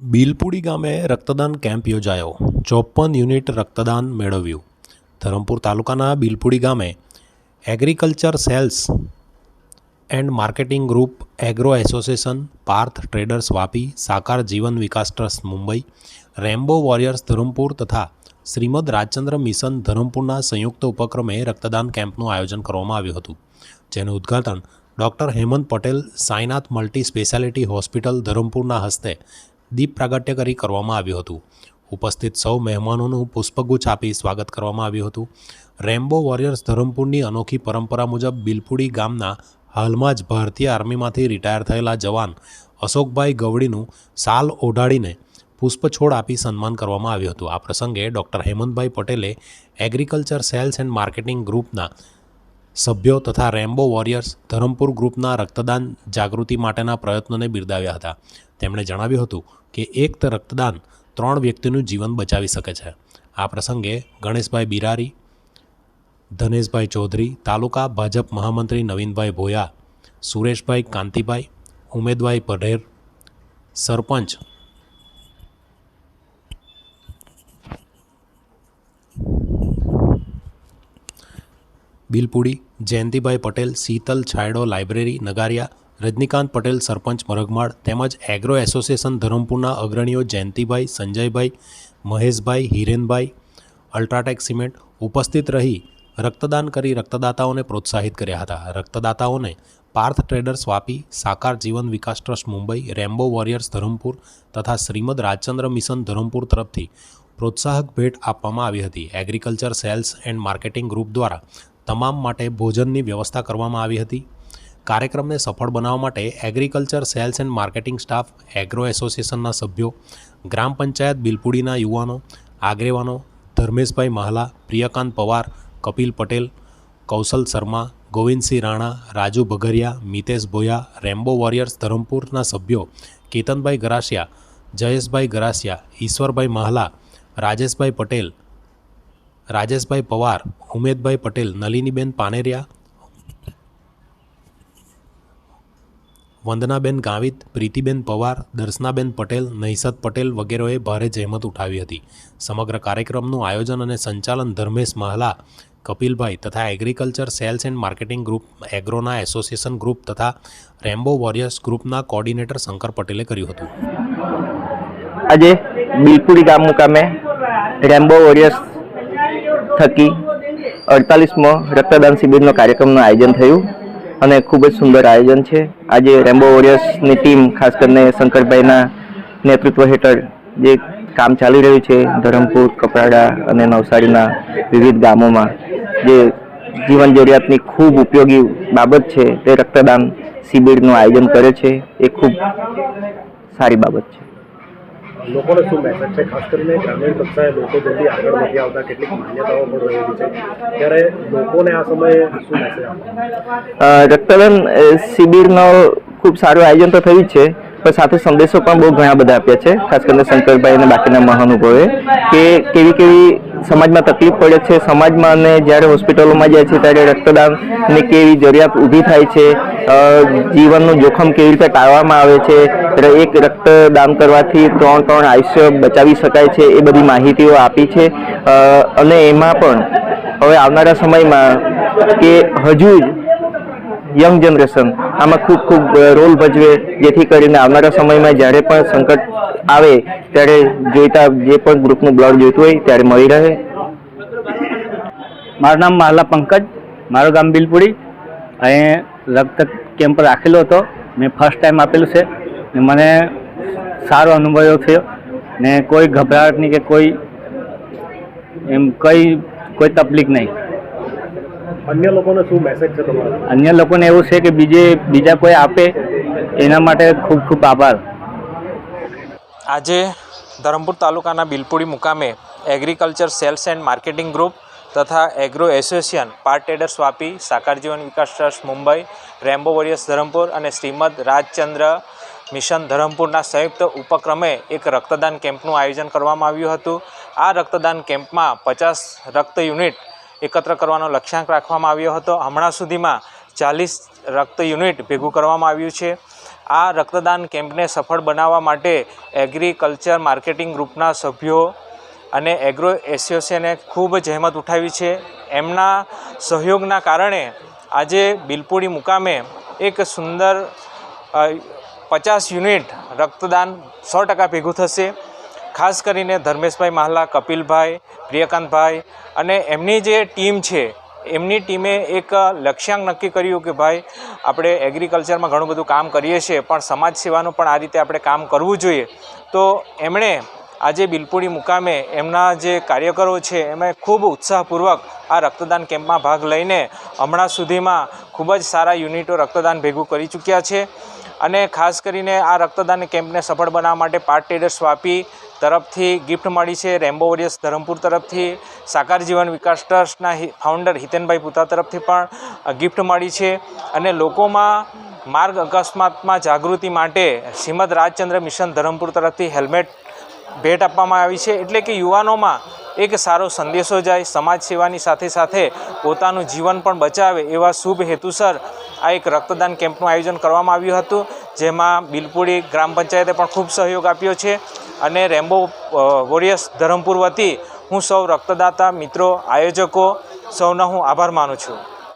બિલપુડી ગામે રક્તદાન કેમ્પ યોજાયો. ચોપન યુનિટ રક્તદાન મેળવ્યું. ધરમપુર તાલુકાના બિલપુડી ગામે agriculture sales and marketing group agro association, Parth traders Vapi, Sakar Jeevan Vikas trust Mumbai, Rambo warriors Dharampur તથા શ્રીમદ રાજચંદ્ર મિશન ધરમપુરના સંયુક્ત ઉપક્રમે રક્તદાન કેમ્પનું આયોજન કરવામાં આવ્યું હતું, જેનું ઉદ્ઘાટન doctor Hemant Patel Sainath multi speciality hospital ધરમપુરના હસ્તે દીપ પ્રાગટ્ય કરી કરવામાં આવ્યું હતું. ઉપસ્થિત સૌ મહેમાનોનું પુષ્પગુચ્છ આપી સ્વાગત કરવામાં આવ્યું હતું. રેમ્બો વોરિયર્સ ધરમપુરની અનોખી પરંપરા મુજબ બિલપુડી ગામના હાલમાં જ ભારતીય આર્મીમાંથી રિટાયર થયેલા જવાન અશોકભાઈ ગવડીનું સાલ ઓઢાડીને પુષ્પછોડ આપી સન્માન કરવામાં આવ્યું હતું. આ પ્રસંગે ડૉક્ટર હેમંતભાઈ પટેલે એગ્રીકલ્ચર સેલ્સ એન્ડ માર્કેટિંગ ગ્રુપના સભ્યો તથા રેમ્બો વોરિયર્સ ધરમપુર ગ્રુપના રક્તદાન જાગૃતિ માટેના પ્રયત્નોને બિરદાવ્યા હતા. તેમણે જણાવ્યું હતું કે એક રક્તદાન ત્રણ વ્યક્તિનું જીવન બચાવી શકે છે. આ પ્રસંગે ગણેશભાઈ બિરારી ધનેશભાઈ ચૌધરી, તાલુકા ભાજપ મહામંત્રી નવીનભાઈ ભોયા, સુરેશભાઈ કાંતિભાઈ ઉમેદભાઈ પઢેર સરપંચ બિલપુડી, જયંતિભાઈ પટેલ, શીતલ છાયડો લાઇબ્રેરી, નગારિયા, રજનીકાંત પટેલ, સરપંચ મરગમાળ તેમજ એગ્રો એસોસિએશન ધરમપુરના અગ્રણીઓ જયંતિભાઈ, સંજયભાઈ, મહેશભાઈ, હિરેનભાઈ, અલ્ટ્રાટેક સિમેન્ટ ઉપસ્થિત રહી રક્તદાન કરી રક્તદાતાઓને પ્રોત્સાહિત કર્યા હતા. રક્તદાતાઓને Parth traders Vapi, Sakar Jeevan Vikas trust Mumbai, Rambo warriors Dharampur તથા શ્રીમદ રાજચંદ્ર મિશન ધરમપુર તરફથી પ્રોત્સાહક ભેટ આપવામાં આવી હતી. Agriculture, sales and marketing group દ્વારા તમામ માટે ભોજનની વ્યવસ્થા કરવામાં આવી હતી. કાર્યક્રમને સફળ બનાવવા માટે agriculture, sales and marketing staff, agro એસોસિએશનના સભ્યો, ગ્રામ પંચાયત બિલપુડીના યુવાનો, આગેવાનો, ધર્મેશભાઈ મહાલા, પ્રિયકાંત પવાર કપિલ પટેલ, કૌશલ શર્મા, ગોવિંદસિંહ રાણા, રાજુ ભગરિયા, મિતેશ ભોયા, રેમ્બો વોરિયર્સ ધરમપુરના સભ્યો, કેતનભાઈ ગરાસિયા, જયેશભાઈ ગરાસિયા, ઈશ્વરભાઈ મહાલા, રાજેશભાઈ પટેલ, રાજેશભાઈ પવાર, ઉમેદભાઈ પટેલ, નલિનીબેન પાનેરિયા વંદનાબેન ગાવિત, પ્રીતિબેન પવાર, દર્શનાબેન પટેલ નૈસદ પટેલ વગેરેએ ભારે જહેમત ઉઠાવી હતી. સમગ્ર કાર્યક્રમનું આયોજન અને સંચાલન ધર્મેશ મહાલા, કપિલભાઈ તથા agriculture sales and marketing group, એગ્રોના association group તથા રેમ્બો વોરિયર્સ ગ્રુપના કોર્ડિનેટર શંકર પટેલે કર્યું હતું. આજે બિલપુરી ગામ મુકામે રેમ્બો વોરિયર્સ થકી અડતાલીસમો રક્તદાન શિબિરનો કાર્યક્રમનું આયોજન થયું. અને ખૂબ જ સુંદર આયોજન છે. આજે રેમ્બો વોરિયર્સની ટીમ ખાસ કરીને શંકરભાઈના નેતૃત્વ હેઠળ જે કામ ચાલી રહ્યું છે, ધરમપુર, કપરાડા અને નવસારીના વિવિધ ગામોમાં, જે જીવન જરૂરિયાતની ખૂબ ઉપયોગી બાબત છે, તે રક્તદાન શિબિરનું આયોજન કરે છે, એ ખૂબ સારી બાબત છે. લોકોને શું મેસેજ છે? ખાસ કરીને ગ્રામીણ કક્ષાએ લોકો જલ્દી આગળ નથી આવતા, કેટલીક માન્યતાઓ પણ રહેલી છે. ત્યારે લોકોને આ સમયે શું મેસેજ રક્તદાન શિબિરનો ખૂબ સારું આયોજન તો થયું છે. પણ સાથે સંદેશો પણ બહુ ઘણા બધા આપ્યા છે. ખાસ કરીને શંકરભાઈ અને બાકીના મહાનુભાવે કે કેવી કેવી સમાજમાં તકલીફ પડે છે. સમાજમાં અને જ્યારે હોસ્પિટલોમાં જાય છે ત્યારે રક્તદાનની કેવી જરૂરિયાત ઊભી થાય છે. જીવનનું જોખમ કેવી રીતે ટાળવામાં આવે છે. એક રક્તદાન કરવાથી ત્રણ ત્રણ આયુષ્ય બચાવી શકાય છે એ બધી માહિતીઓ આપી છે. અને એમાં પણ હવે આવનારા સમયમાં કે હજુ જ યંગ જનરેશન આમાં ખૂબ ખૂબ રોલ ભજવે. જેથી કરીને આવનારા સમયમાં જ્યારે પણ સંકટ આવે, ત્યારે જોઈતા જે પણ ગ્રુપનું બ્લડ જોઈતું હોય, ત્યારે મળી રહે. મારું નામ મહાલા પંકજ, મારું ગામ બિલપુડી. અહીં રક્ત કેમ્પ રાખેલો હતો. મેં ફર્સ્ટ ટાઈમ આપેલું છે. ને મને સારો અનુભવ થયો. ને કોઈ ગભરાટ નહીં કે કોઈ એમ કઈ, કોઈ તકલીફ નહીં. અન્ય લોકોને શું મેસેજ છે તમારો? અન્ય લોકોને એવું છે કે બીજે બીજા કોઈ આપે એના માટે ખૂબ ખૂબ આભાર. આજે ધરમપુર તાલુકાના બિલપુડી મુકામે agriculture sales and marketing group તથા agro association part traders Vapi Sakar Jeevan Vikas trust Mumbai Rambo warriors Dharampur અને શ્રીમદ રાજચંદ્ર મિશન ધરમપુરના સંયુક્ત ઉપક્રમે એક રક્તદાન કેમ્પનું આયોજન કરવામાં આવ્યું હતું. આ રક્તદાન કેમ્પમાં પચાસ રક્ત યુનિટ એકત્ર કરવાનો લક્ષ્યાંક રાખવામાં આવ્યો હતો. હમણાં સુધીમાં ચાલીસ રક્ત યુનિટ ભેગું કરવામાં આવ્યું છે. આ રક્તદાન કેમ્પને સફળ બનાવવા માટે એગ્રીકલ્ચર માર્કેટિંગ ગ્રુપના સભ્યો અને એગ્રો એસોસિએશને ખૂબ જહેમત ઉઠાવી છે. એમના સહયોગના કારણે આજે બિલપુડી મુકામે એક સુંદર પચાસ યુનિટ રક્તદાન સો ટકા ભેગું થશે. ખાસ કરીને ધર્મેશભાઈ માહલા, કપિલભાઈ, પ્રિયકાંતભાઈ અને એમની જે ટીમ છે, એમની ટીમે એક લક્ષ્યાંક નક્કી કર્યું કે ભાઈ, આપણે એગ્રીકલ્ચરમાં ઘણું બધું કામ કરીએ છીએ, પણ સમાજ સેવાનું પણ આ રીતે આપણે કામ કરવું જોઈએ. તો એમણે આજે બિલપુડી મુકામે એમના જે કાર્યકરો છે, એમણે ખૂબ ઉત્સાહપૂર્વક આ રક્તદાન કેમ્પમાં ભાગ લઈને હમણાં સુધીમાં ખૂબ જ સારા યુનિટો રક્તદાન ભેગું કરી ચૂક્યા છે. અને ખાસ કરીને આ રક્તદાન કેમ્પને સફળ બનાવવા માટે પાર્ટ ટ્રેડર્સ વાપી તરફથી ગિફ્ટ મળી છે રેમ્બો વોરિયર્સ ધરમપુર તરફથી, સાકાર જીવન વિકાસ ટ્રસ્ટના ફાઉન્ડર હિતેનભાઈ પુતા તરફથી પણ ગિફ્ટ મળી છે અને લોકોમાં માર્ગ અકસ્માતમાં જાગૃતિ માટે શ્રીમદ રાજચંદ્ર મિશન ધરમપુર તરફથી હેલ્મેટ ભેટ આપવામાં આવી છે. એટલે કે યુવાનોમાં એક સારો સંદેશો જાય, સમાજ સેવાની સાથે સાથે પોતાનું જીવન પણ બચાવે એવા શુભ હેતુસર આ એક રક્તદાન કેમ્પનું આયોજન કરવામાં આવ્યું હતું, જેમાં બિલપુડી ગ્રામ પંચાયતે પણ ખૂબ સહયોગ આપ્યો છે. અને રેમ્બો વોરિયર્સ ધરમપુર વતી હું સૌ રક્તદાતા, મિત્રો, આયોજકો, સૌનો હું આભાર માનું છું.